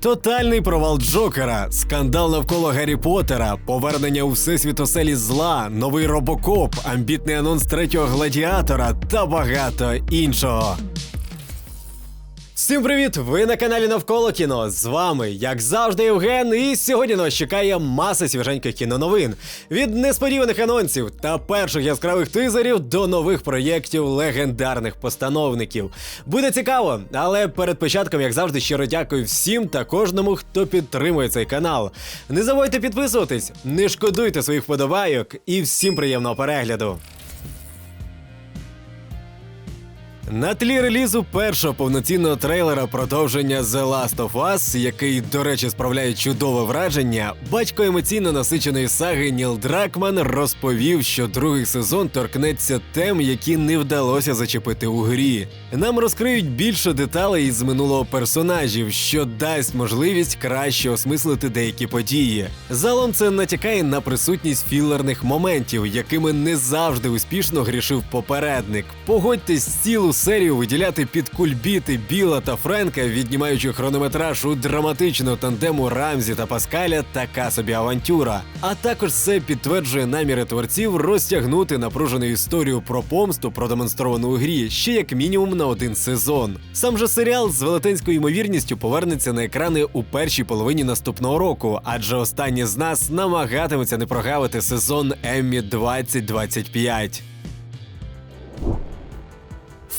Тотальний провал Джокера, скандал навколо Гаррі Поттера, повернення у всесвіт оселі зла, новий робокоп, амбітний анонс третього гладіатора та багато іншого. Всім привіт! Ви на каналі Навколо кіно. З вами, як завжди, Євген. І сьогодні нас чекає маса свіженьких кіноновин. Від несподіваних анонсів та перших яскравих тизерів до нових проєктів легендарних постановників. Буде цікаво, але перед початком, як завжди, щиро дякую всім та кожному, хто підтримує цей канал. Не забудьте підписуватись, не шкодуйте своїх вподобайок і всім приємного перегляду. На тлі релізу першого повноцінного трейлера продовження The Last of Us, який, до речі, справляє чудове враження, батько емоційно насиченої саги Ніл Дракман розповів, що другий сезон торкнеться тем, які не вдалося зачепити у грі. Нам розкриють більше деталей із минулого персонажів, що дасть можливість краще осмислити деякі події. Залом це натякає на присутність філерних моментів, якими не завжди успішно грішив попередник. Погодьтесь цілу серію виділяти під кульбіти Біла та Френка, віднімаючи хронометраж у драматичного тандему Рамзі та Паскаля, така собі авантюра. А також це підтверджує наміри творців розтягнути напружену історію про помсту, продемонстровану у грі, ще як мінімум на один сезон. Сам же серіал з велетенською ймовірністю повернеться на екрани у першій половині наступного року, адже останні з нас намагатиметься не прогавити сезон Еммі 2025.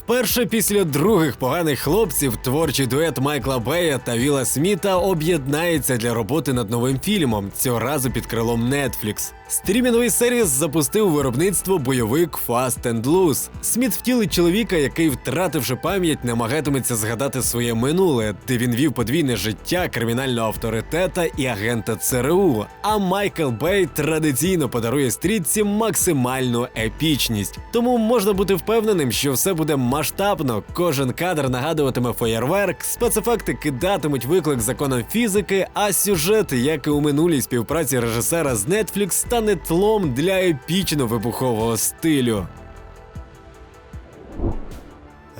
Вперше після других поганих хлопців творчий дует Майкла Бея та Віла Сміта об'єднається для роботи над новим фільмом, цього разу під крилом Netflix. Стрімінговий сервіс запустив виробництво бойовик Fast and Loose. Сміт втілить чоловіка, який, втративши пам'ять, намагатиметься згадати своє минуле, де він вів подвійне життя кримінального авторитета і агента ЦРУ. А Майкл Бей традиційно подарує стрітці максимальну епічність. Тому можна бути впевненим, що все буде масштабно. Кожен кадр нагадуватиме феєрверк, спецефекти кидатимуть виклик законам фізики, а сюжет, як і у минулій співпраці режисера з Netflix, стане тлом для епічно вибухового стилю.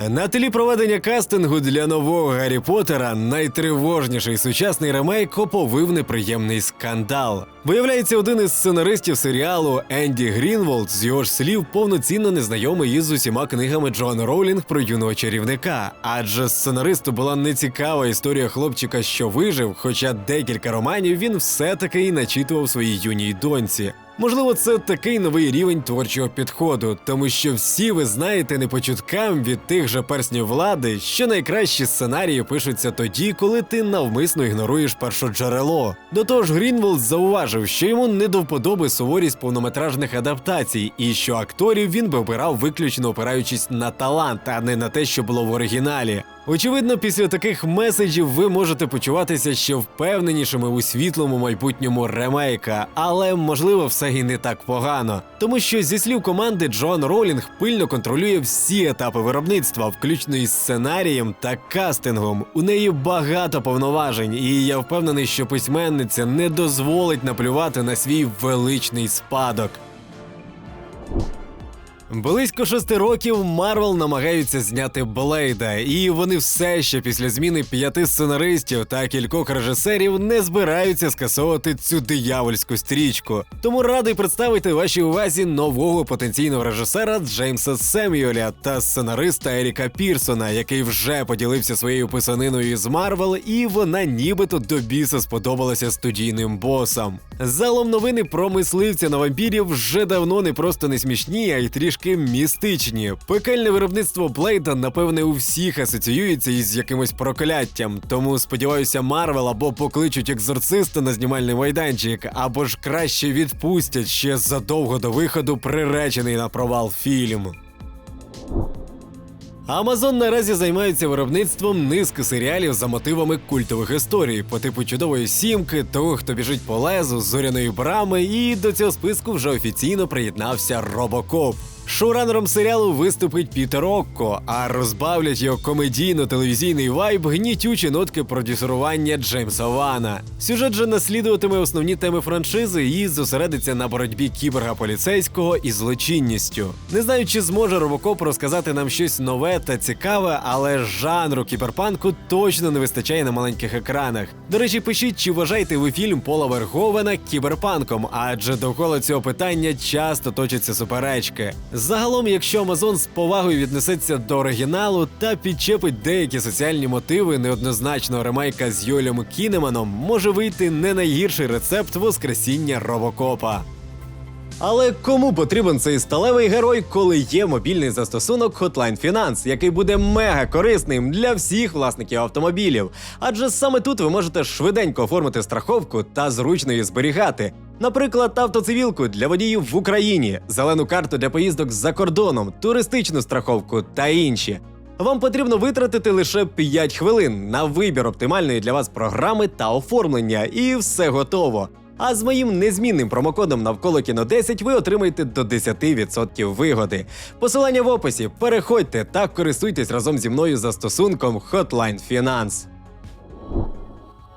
На тлі проведення кастингу для нового Гаррі Поттера найтривожніший сучасний ремейк оповив неприємний скандал. Виявляється, один із сценаристів серіалу Енді Грінволд з його ж слів повноцінно незнайомий із усіма книгами Джоан Роулінг про юного чарівника. Адже сценаристу була нецікава історія хлопчика, що вижив, хоча декілька романів він все-таки і начитував своїй юній доньці. Можливо, це такий новий рівень творчого підходу, тому що всі ви знаєте не по чуткам від тих же перснів влади, що найкращі сценарії пишуться тоді, коли ти навмисно ігноруєш першоджерело. До того ж, Грінволд зауважив, що йому не до вподоби суворість повнометражних адаптацій, і що акторів він би обирав виключно опираючись на талант, а не на те, що було в оригіналі. Очевидно, після таких меседжів ви можете почуватися ще впевненішими у світлому майбутньому ремейка, але можливо все і не так погано. Тому що зі слів команди Джоан Ролінг пильно контролює всі етапи виробництва, включно із сценарієм та кастингом. У неї багато повноважень, і я впевнений, що письменниця не дозволить наплювати на свій величний спадок. Близько шести років Марвел намагаються зняти Блейда, і вони все ще після зміни п'яти сценаристів та кількох режисерів не збираються скасовувати цю диявольську стрічку. Тому радий представити вашій увазі нового потенційного режисера Джеймса Семюеля та сценариста Еріка Пірсона, який вже поділився своєю писаниною з Марвел, і вона нібито до біса сподобалася студійним босам. Залом новини про мисливця на вампірів вже давно не просто не смішні, а й трішки містичні. Пекельне виробництво Блейда, напевне, у всіх асоціюється із якимось прокляттям. Тому сподіваюся, Марвел або покличуть екзорциста на знімальний майданчик, або ж краще відпустять ще задовго до виходу приречений на провал фільм. Амазон наразі займається виробництвом низки серіалів за мотивами культових історій, по типу чудової сімки, того, хто біжить по лезу, зоряної брами, і до цього списку вже офіційно приєднався Робокоп. Шоуранером серіалу виступить Пітер Окко, а розбавлять його комедійно-телевізійний вайб гнітючі нотки продюсерування Джеймса Вана. Сюжет же наслідуватиме основні теми франшизи і зосередиться на боротьбі кіборга поліцейського і злочинністю. Не знаю, чи зможе Робокоп розказати нам щось нове та цікаве, але жанру кіберпанку точно не вистачає на маленьких екранах. До речі, пишіть, чи вважаєте ви фільм Пола Верговена кіберпанком, адже довкола цього питання часто точаться суперечки. Загалом, якщо Амазон з повагою віднесеться до оригіналу та підчепить деякі соціальні мотиви неоднозначного ремейка з Йолем Кінеманом, може вийти не найгірший рецепт воскресіння Робокопа. Але кому потрібен цей сталевий герой, коли є мобільний застосунок Hotline Finance, який буде мега корисним для всіх власників автомобілів? Адже саме тут ви можете швиденько оформити страховку та зручно її зберігати. Наприклад, автоцивілку для водіїв в Україні, зелену карту для поїздок за кордоном, туристичну страховку та інші. Вам потрібно витратити лише 5 хвилин на вибір оптимальної для вас програми та оформлення, і все готово. А з моїм незмінним промокодом навколо кіно 10 ви отримаєте до 10% вигоди. Посилання в описі. Переходьте та користуйтесь разом зі мною застосунком Hotline Finance.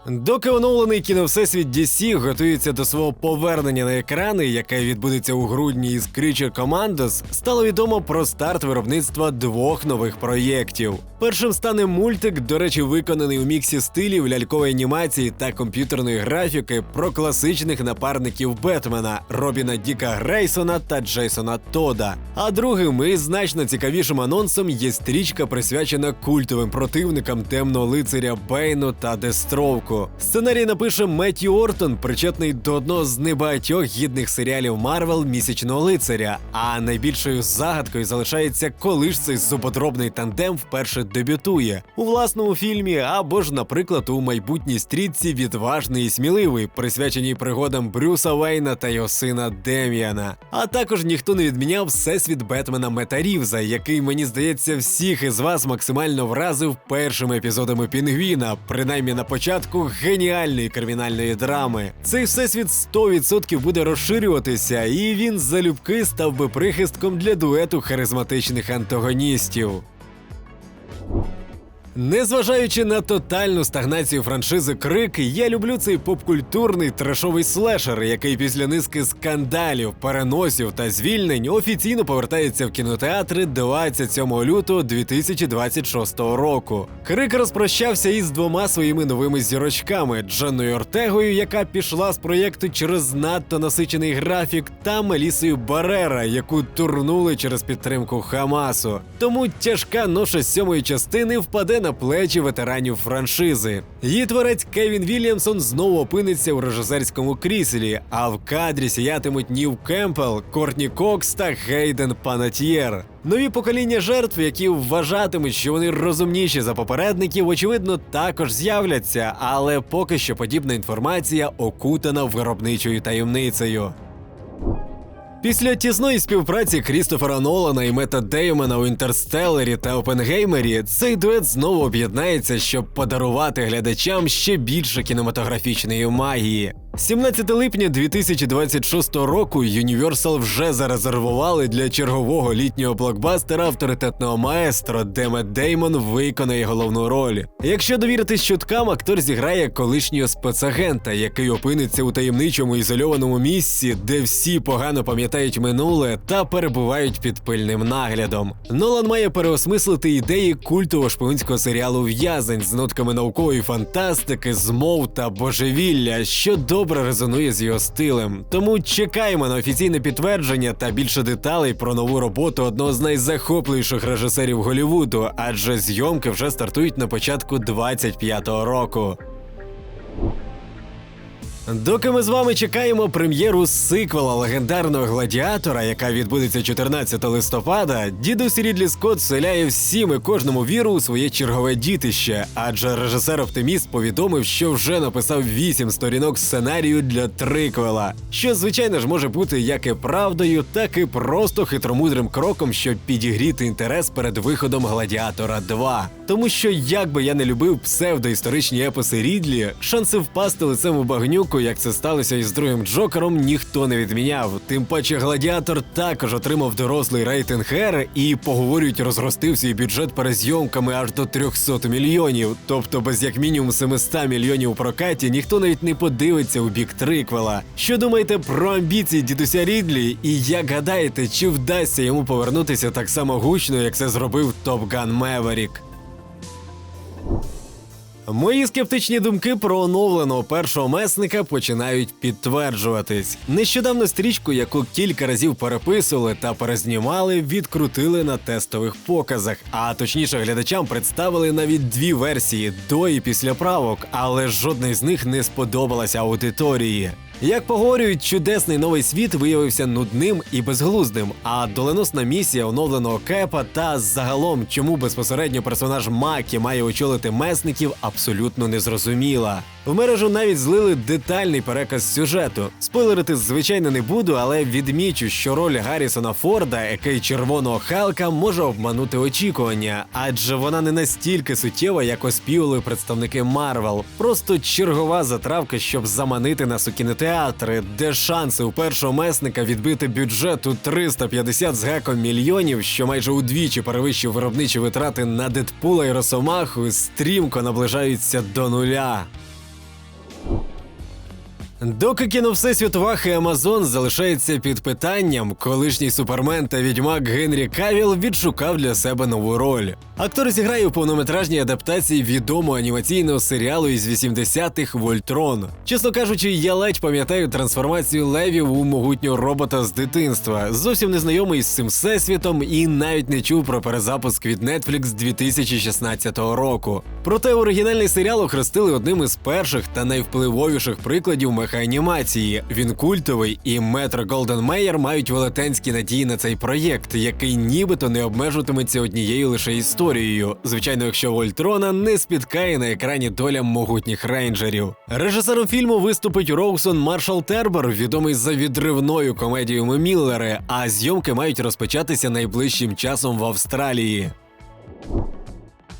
Доки оновлений кіновсесвіт DC готується до свого повернення на екрани, яке відбудеться у грудні із Creature Commandos, стало відомо про старт виробництва двох нових проєктів. Першим стане мультик, до речі, виконаний у міксі стилів лялькової анімації та комп'ютерної графіки про класичних напарників Бетмена Робіна Діка Грейсона та Джейсона Тода. А другим і значно цікавішим анонсом є стрічка, присвячена культовим противникам темного лицаря Бейну та Дестровку. Сценарій напише Меттью Ортон, причетний до одного з небагатьох гідних серіалів Марвел місячного лицаря. А найбільшою загадкою залишається, коли ж цей зубодробний тандем вперше дебютує у власному фільмі, або ж, наприклад, у майбутній стрітці відважний і сміливий, присвяченій пригодам Брюса Вейна та його сина Дем'яна. А також ніхто не відміняв всесвіт Бетмена Мета Рівза, який, мені здається, всіх із вас максимально вразив першими епізодами Пінгвіна, принаймні на початку геніальної кримінальної драми. Цей всесвіт 100% буде розширюватися, і він залюбки став би прихистком для дуету харизматичних антагоністів. Незважаючи на тотальну стагнацію франшизи Крик, я люблю цей попкультурний трешовий слешер, який після низки скандалів, переносів та звільнень офіційно повертається в кінотеатри 27 лютого 2026 року. Крик розпрощався із двома своїми новими зірочками: Дженною Ортегою, яка пішла з проєкту через надто насичений графік, та Мелісою Барера, яку турнули через підтримку Хамасу. Тому тяжка ноша сьомої частини впаде на плечі ветеранів франшизи. Її творець Кевін Вільямсон знову опиниться у режисерському кріслі, а в кадрі сіятимуть Нів Кемпел, Кортні Кокс та Гейден Панатьєр. Нові покоління жертв, які вважатимуть, що вони розумніші за попередників, очевидно, також з'являться, але поки що подібна інформація окутана виробничою таємницею. Після тісної співпраці Крістофера Нолана і Мета Деймона у Інтерстеллері та Опенгеймері цей дует знову об'єднається, щоб подарувати глядачам ще більше кінематографічної магії. 17 липня 2026 року Universal вже зарезервували для чергового літнього блокбастера авторитетного маестро, де Мет Деймон виконає головну роль. Якщо довіритись чуткам, актор зіграє колишнього спецагента, який опиниться у таємничому ізольованому місці, де всі погано пам'ятають минуле та перебувають під пильним наглядом. Нолан має переосмислити ідеї культового шпигунського серіалу В'язень з нотками наукової фантастики, змов та божевілля, що добре резонує з його стилем. Тому чекаємо на офіційне підтвердження та більше деталей про нову роботу одного з найзахопливіших режисерів Голлівуду, адже зйомки вже стартують на початку 25-го року. Доки ми з вами чекаємо прем'єру сиквела легендарного гладіатора, яка відбудеться 14 листопада, дідусь Рідлі Скотт вселяє всім і кожному віру у своє чергове дітище, адже режисер-оптиміст повідомив, що вже написав 8 сторінок сценарію для триквела, що звичайно ж може бути як і правдою, так і просто хитромудрим кроком, щоб підігріти інтерес перед виходом Гладіатора 2. Тому що, як би я не любив псевдоісторичні епоси Рідлі, шанси впасти лицем у багнюку як це сталося із другим Джокером, ніхто не відміняв. Тим паче Гладіатор також отримав дорослий рейтинг R і поговорюють, розростив свій бюджет перезйомками аж до 300 мільйонів. Тобто, без як мінімум 700 мільйонів прокаті ніхто навіть не подивиться у бік триквела. Що думаєте про амбіції дідуся Рідлі? І як гадаєте, чи вдасться йому повернутися так само гучно, як це зробив Топ Ган Меверік? Мої скептичні думки про оновленого першого месника починають підтверджуватись. Нещодавно стрічку, яку кілька разів переписували та перезнімали, відкрутили на тестових показах. А точніше, глядачам представили навіть дві версії до і після правок, але жодна з них не сподобалася аудиторії. Як поговорюють, чудесний новий світ виявився нудним і безглуздим, а доленосна місія оновленого кепа та загалом, чому безпосередньо персонаж Макі має очолити месників, абсолютно незрозуміла. В мережу навіть злили детальний переказ сюжету. Спойлерити, звичайно, не буду, але відмічу, що роль Гаррісона Форда, який червоного Халка, може обманути очікування, адже вона не настільки суттєва, як оспівали представники Марвел. Просто чергова затравка, щоб заманити нас у кінотеатри, де шанси у першого месника відбити бюджет у 350 з геком мільйонів, що майже удвічі перевищив виробничі витрати на Дедпула і Росомаху, стрімко наближаються до нуля. Доки кіно Всесвіт Вах і Амазон залишається під питанням, колишній супермен та відьмак Генрі Кавіл відшукав для себе нову роль. Актор зіграє у повнометражній адаптації відомого анімаційного серіалу із 80-х Вольтрон. Чесно кажучи, я ледь пам'ятаю трансформацію левів у могутнього робота з дитинства. Зовсім не знайомий з цим всесвітом і навіть не чув про перезапуск від Netflix 2016 року. Проте оригінальний серіал охрестили одним із перших та найвпливовіших прикладів механімації. Він культовий, і Метро Голден Мейер мають велетенські надії на цей проєкт, який нібито не обмежуватиметься однією лише історією. Звичайно, якщо Вольтрона не спіткає на екрані доля могутніх рейнджерів. Режисером фільму виступить Роусон Маршал Тербер, відомий за відривною комедією «Ми Міллери, а зйомки мають розпочатися найближчим часом в Австралії.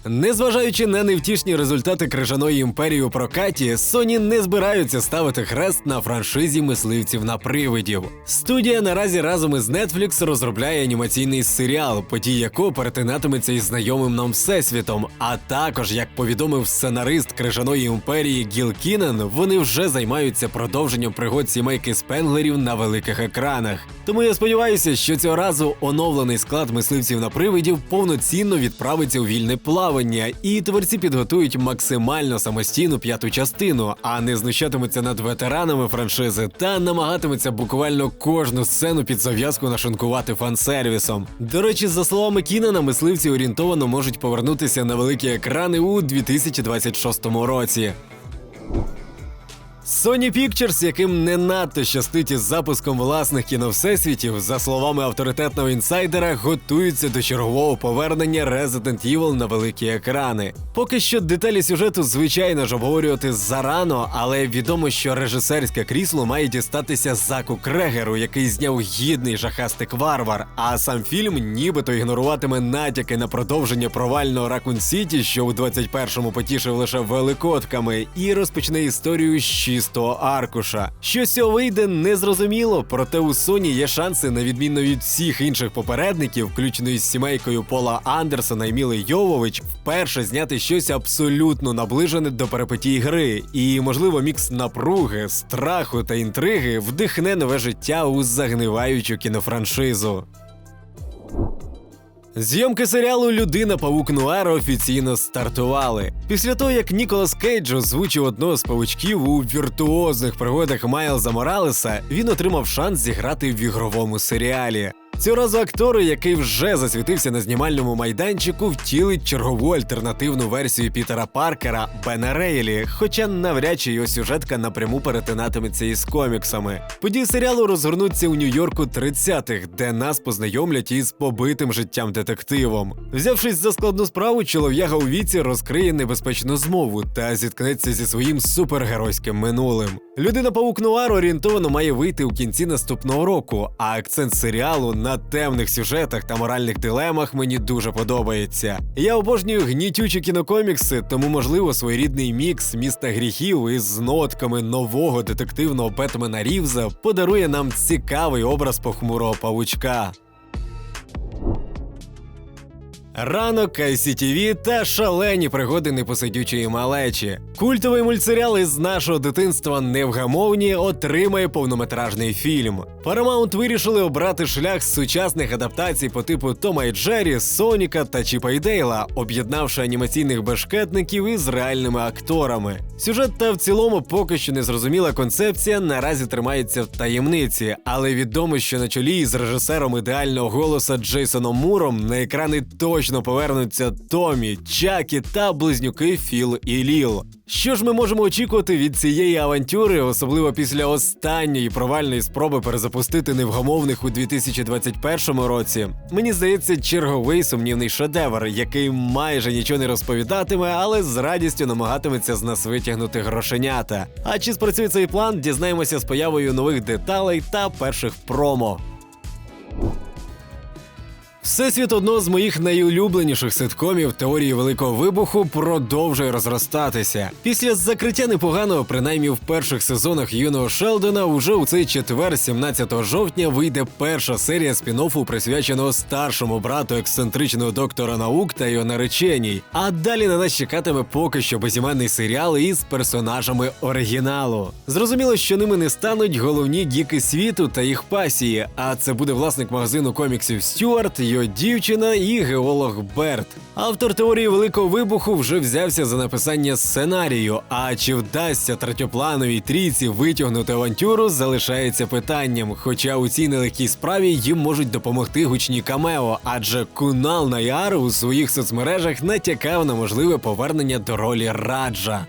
Незважаючи на невтішні результати крижаної імперії у прокаті, Sony не збираються ставити хрест на франшизі мисливців на привидів. Студія наразі разом із Netflix розробляє анімаційний серіал, подій якого перетинатиметься із знайомим нам всесвітом. А також, як повідомив сценарист крижаної імперії Гіл Кінан, вони вже займаються продовженням пригод сімейки Спенглерів на великих екранах. Тому я сподіваюся, що цього разу оновлений склад мисливців на привидів повноцінно відправиться у вільне плавання, і творці підготують максимально самостійну п'яту частину, а не знущатимуться над ветеранами франшизи та намагатимуться буквально кожну сцену під зав'язку нашинкувати фан-сервісом. До речі, за словами Кінана, мисливці орієнтовано можуть повернутися на великі екрани у 2026 році. Sony Pictures, яким не надто щастить із запуском власних кіновсесвітів, за словами авторитетного інсайдера, готуються до чергового повернення Resident Evil на великі екрани. Поки що деталі сюжету, звичайно ж, обговорювати зарано, але відомо, що режисерське крісло має дістатися Заку Крегеру, який зняв гідний жахастик варвар. А сам фільм нібито ігноруватиме натяки на продовження провального Ракун Сіті, що у 21-му потішив лише великодками, і розпочне історію чистого аркуша. Що цього вийде, незрозуміло, проте у Sony є шанси, на відміну від всіх інших попередників, включно із сімейкою Пола Андерсона і Міли Йовович, вперше зняти щось абсолютно наближене до перипетій гри, і, можливо, мікс напруги, страху та інтриги вдихне нове життя у загниваючу кінофраншизу. Зйомки серіалу Людина Павук Нуар офіційно стартували. Після того, як Ніколас Кейдж озвучив одного з павучків у віртуозних пригодах Майлза Моралеса, він отримав шанс зіграти в ігровому серіалі. Цього разу актор, який вже засвітився на знімальному майданчику, втілить чергову альтернативну версію Пітера Паркера Бена Рейлі, хоча навряд чи його сюжетка напряму перетинатиметься із коміксами. Події серіалу розгорнуться у Нью-Йорку 30-х, де нас познайомлять із побитим життям детективом. Взявшись за складну справу, чолов'яга у віці розкриє небезпечну змову та зіткнеться зі своїм супергеройським минулим. Людина паук Нуар орієнтовано має вийти у кінці наступного року, а акцент серіалу на на темних сюжетах та моральних дилемах мені дуже подобається. Я обожнюю гнітючі кінокомікси, тому можливо своєрідний мікс міста гріхів із нотками нового детективного Бетмена Рівза подарує нам цікавий образ похмурого павучка. Ранок ICTV та шалені пригоди непосидючої малечі. Культовий мультсеріал із нашого дитинства невгамовні отримає повнометражний фільм. Paramount вирішили обрати шлях з сучасних адаптацій по типу Тома і Джері, Соніка та Чіпа і Дейла, об'єднавши анімаційних бешкетників із реальними акторами. Сюжет та в цілому поки що не зрозуміла концепція наразі тримається в таємниці, але відомо, що на чолі з режисером ідеального голоса Джейсоном Муром на екрани точно повернуться Томі, Чакі та близнюки Філ і Ліл. Що ж ми можемо очікувати від цієї авантюри, особливо після останньої провальної спроби перезапустити невгамовних у 2021 році? Мені здається, черговий сумнівний шедевр, який майже нічого не розповідатиме, але з радістю намагатиметься з нас витягнути грошенята. А чи спрацює цей план, дізнаємося з появою нових деталей та перших промо. Всесвіт одного з моїх найулюбленіших ситкомів теорії великого вибуху продовжує розростатися. Після закриття непоганого, принаймні в перших сезонах юного Шелдона, уже у цей четвер, 17 жовтня, вийде перша серія спін-оффу, присвяченого старшому брату ексцентричного доктора наук та його нареченій. А далі на нас чекатиме поки що безіменний серіал із персонажами оригіналу. Зрозуміло, що ними не стануть головні гіки світу та їх пасії. А це буде власник магазину коміксів Стюарт його дівчина і геолог Берт. Автор теорії великого вибуху вже взявся за написання сценарію. А чи вдасться третьоплановій трійці витягнути авантюру, залишається питанням. Хоча у цій нелегкій справі їм можуть допомогти гучні камео, адже Кунал Наяр у своїх соцмережах натякав на можливе повернення до ролі раджа.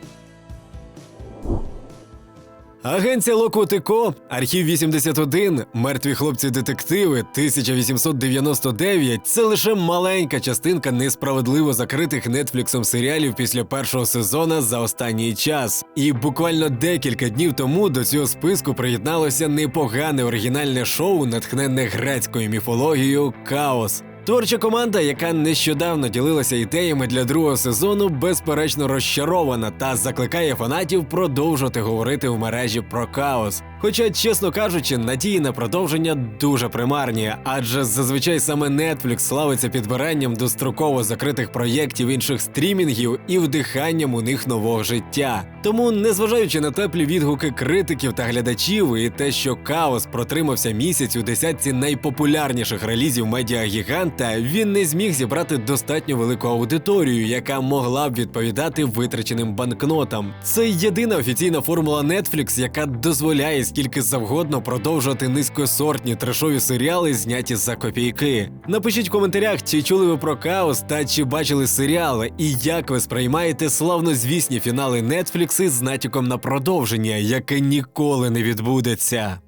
Агенція Локвотико, архів 81, мертві хлопці-детективи 1899 – це лише маленька частинка несправедливо закритих нетфліксом серіалів після першого сезона за останній час. І буквально декілька днів тому до цього списку приєдналося непогане оригінальне шоу, натхненне грецькою міфологією Каос. Творча команда, яка нещодавно ділилася ідеями для другого сезону, безперечно розчарована та закликає фанатів продовжувати говорити в мережі про каос. Хоча, чесно кажучи, надії на продовження дуже примарні, адже зазвичай саме Netflix славиться підбиранням достроково закритих проєктів інших стрімінгів і вдиханням у них нового життя. Тому, незважаючи на теплі відгуки критиків та глядачів, і те, що Каос протримався місяць у десятці найпопулярніших релізів медіагіганта, він не зміг зібрати достатньо велику аудиторію, яка могла б відповідати витраченим банкнотам. Це єдина офіційна формула Netflix, яка дозволяє скільки завгодно продовжувати низькосортні трешові серіали, зняті за копійки. Напишіть в коментарях, чи чули ви про Каос та чи бачили серіали, і як ви сприймаєте славнозвісні фінали Netflix з натяком на продовження, яке ніколи не відбудеться.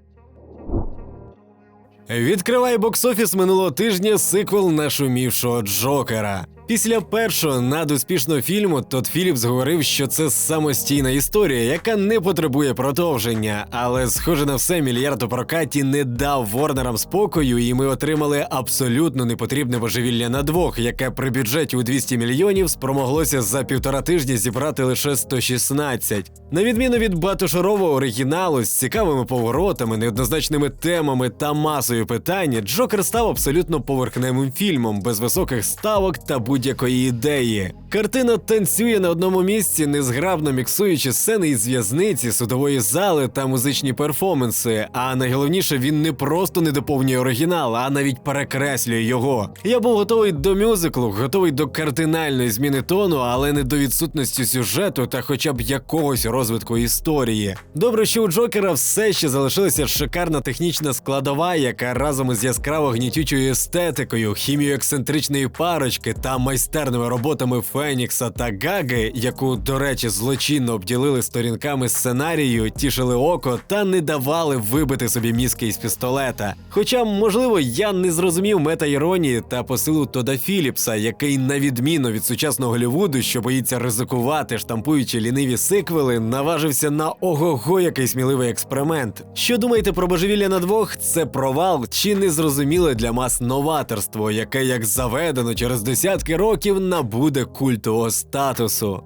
Відкриває бокс-офіс минулого тижня сиквел нашумівшого Джокера. Після першого надуспішного фільму Тодд Філіпс говорив, що це самостійна історія, яка не потребує продовження. Але, схоже на все, мільярд у прокаті не дав Ворнерам спокою, і ми отримали абсолютно непотрібне божевілля на двох, яке при бюджеті у 200 мільйонів спромоглося за півтора тижні зібрати лише 116. На відміну від багатошарового оригіналу з цікавими поворотами, неоднозначними темами та масою питань, Джокер став абсолютно поверхневим фільмом без високих ставок та будь-якої ідеї. Картина танцює на одному місці, незграбно міксуючи сцени із в'язниці, судової зали та музичні перформанси. А найголовніше, він не просто не доповнює оригінал, а навіть перекреслює його. Я був готовий до мюзиклу, готовий до кардинальної зміни тону, але не до відсутності сюжету та хоча б якогось розвитку історії. Добре, що у Джокера все ще залишилася шикарна технічна складова, яка разом із яскраво гнітючою естетикою, хімією ексцентричної парочки та майстерними роботами Фенікса та Гаги, яку, до речі, злочинно обділили сторінками сценарію, тішили око та не давали вибити собі мізки із пістолета. Хоча, можливо, я не зрозумів мета-іронії та посилу Тода Філіпса, який, на відміну від сучасного Голлівуду, що боїться ризикувати, штампуючи ліниві сиквели, наважився на ого-го який сміливий експеримент. Що думаєте про божевілля на двох? Це провал чи незрозуміле для мас новаторство, яке, як заведено, через десятки років набуде культового статусу.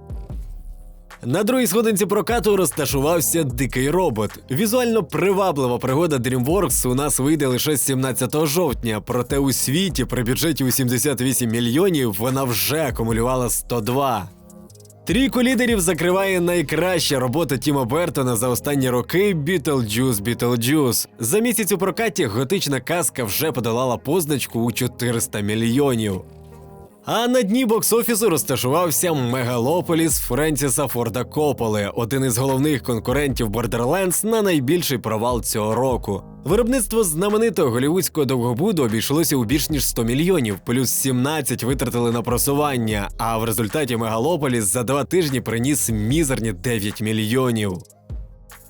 На другій сходинці прокату розташувався дикий робот. Візуально приваблива пригода DreamWorks у нас вийде лише 17 жовтня, проте у світі при бюджеті у 78 мільйонів вона вже акумулювала 102. Трійку лідерів закриває найкраща робота Тіма Бертона за останні роки Бітлджус Бітлджус. За місяць у прокаті готична казка вже подолала позначку у 400 мільйонів. А на дні бокс-офісу розташувався Мегалополіс Френсіса Форда Кополи, один із головних конкурентів Borderlands на найбільший провал цього року. Виробництво знаменитого голівудського довгобуду обійшлося у більш ніж 100 мільйонів, плюс 17 витратили на просування. А в результаті Мегалополіс за два тижні приніс мізерні 9 мільйонів.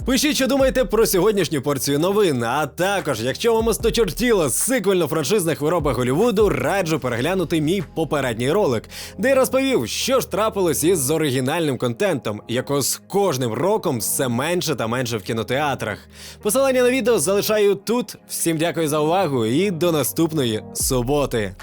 Пишіть, що думаєте про сьогоднішню порцію новин. А також, якщо вам осточертіло сиквельно-франшизних виробах Голлівуду, раджу переглянути мій попередній ролик, де я розповів, що ж трапилось із оригінальним контентом, якого з кожним роком все менше та менше в кінотеатрах. Посилання на відео залишаю тут. Всім дякую за увагу і до наступної суботи.